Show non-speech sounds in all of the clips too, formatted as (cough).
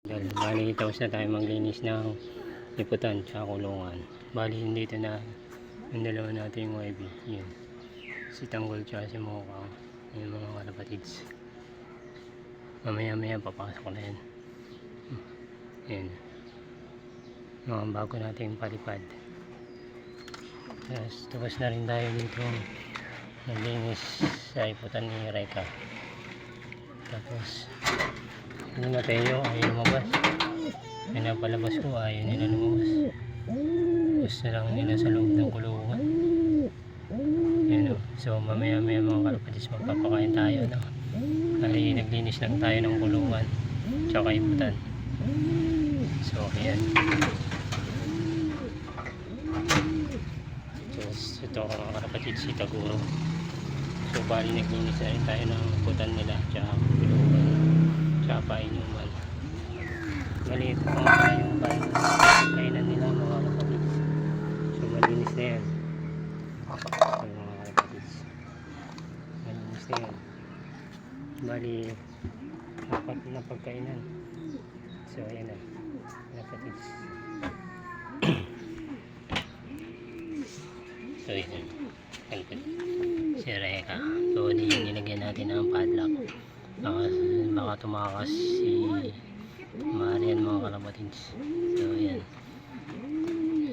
Dahil bali tapos na tayo maglinis ng liputan tsaka kulungan. Bali dito na yung dalawa natin yung YB. Yun. Si Tanggol tsaka si Mokang. Yung mga kalapatids. Mamaya maya papasok na yan. Yun. Mga bago nating palipad. Tapos tapos na rin tayo dito naglinis sa iputan ni Reka. Tapos na tayo, ayaw lumabas. Pinapalabas ko, ayaw nila lumabas. Gusto lang nila sa loob ng kulungan. Yun o. So mamaya maya mga kalapatis magpapakain tayo. No? Kali naglinis lang tayo ng kulungan. Tsaka iputan. So ayan. So ito mga kalapatis si Taguro. So bali naglinis na rin tayo ng iputan nila. Tsaka. Painuman. Maliit pa nga pala yung kain- kainan nila mga kapatid. So malinis na yan. So mga kapatid. Malinis na yan. Bali, apat na pagkainan. So ayan na. Kapatid. (clears throat) so yun. Kapatid. Si Reka. So di nilagyan natin ng padlock. Baka, baka tumakas si Marian mga kalapatids. So, yan.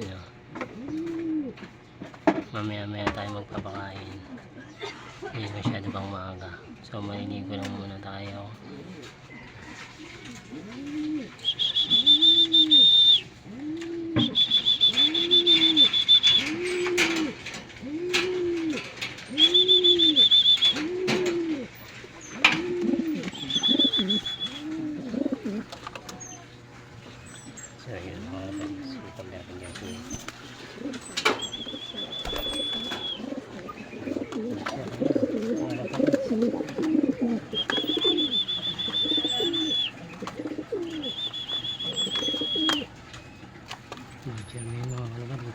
Yan. Mamaya maya tayo magpapakain. Hindi masyado pang maaga. So, maliligo lang muna tayo. อย่างเงี้ยพอแล้วกันสีกำแดดเป็นไงคือเชียงนี้อนแล้วก็ดู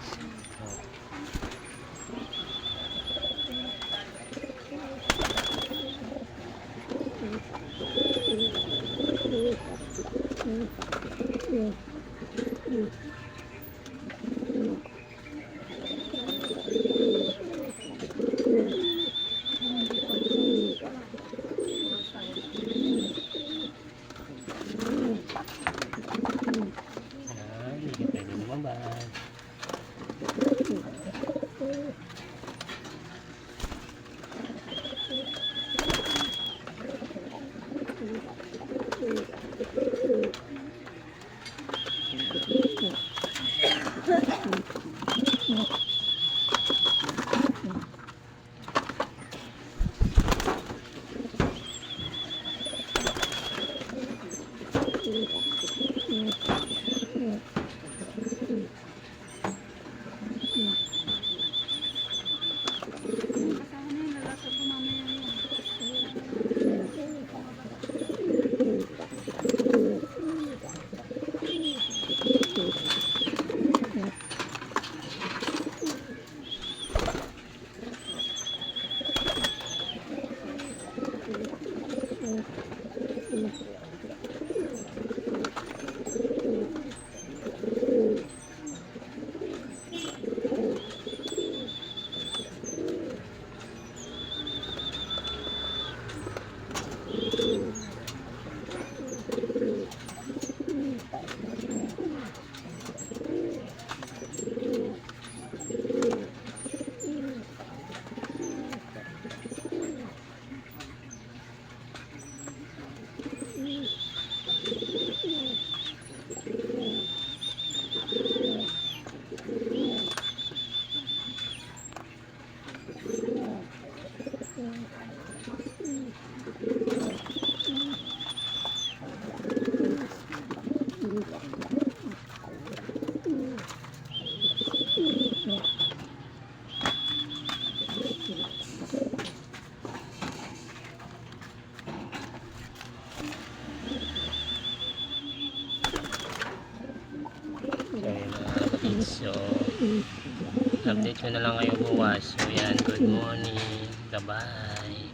kapatids. So, update ko na lang kayo bukas. So, yan. Good morning. Bye-bye.